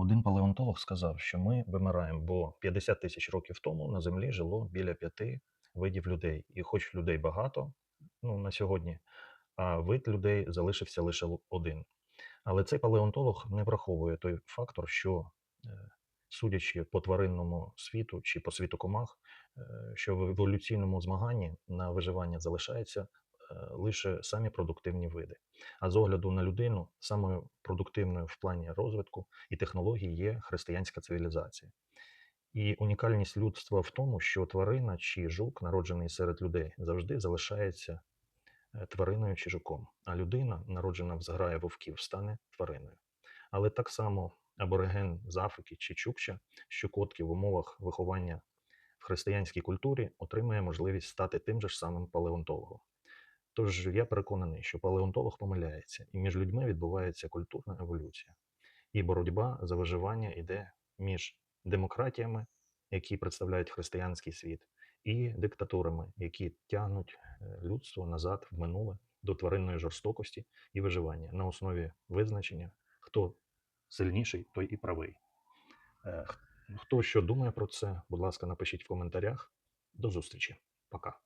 Один палеонтолог сказав, що ми вимираємо, бо 50 тисяч років тому на Землі жило біля п'яти видів людей. І хоч людей багато ну, на сьогодні, а вид людей залишився лише один. Але цей палеонтолог не враховує той фактор, що, е, судячи по тваринному світу чи по світу комах, е, що в еволюційному змаганні на виживання залишаються е, лише самі продуктивні види. А з огляду на людину, самою продуктивною в плані розвитку і технологій є християнська цивілізація. І унікальність людства в тому, що тварина чи жук, народжений серед людей, завжди залишається е, твариною чи жуком, а людина, народжена в зграї вовків, стане твариною. Але так само абориген з Африки чи Чукча, що котки в умовах виховання в християнській культурі отримає можливість стати тим же ж самим палеонтологом. Тож я переконаний, що палеонтолог помиляється, і між людьми відбувається культурна еволюція. І боротьба за виживання йде між демократіями, які представляють християнський світ, і диктатурами, які тягнуть е, людство назад в минуле до тваринної жорстокості і виживання на основі визначення, хто сильніший, той і правий. Е, Хто що думає про це, будь ласка, напишіть в коментарях. До зустрічі. Пока.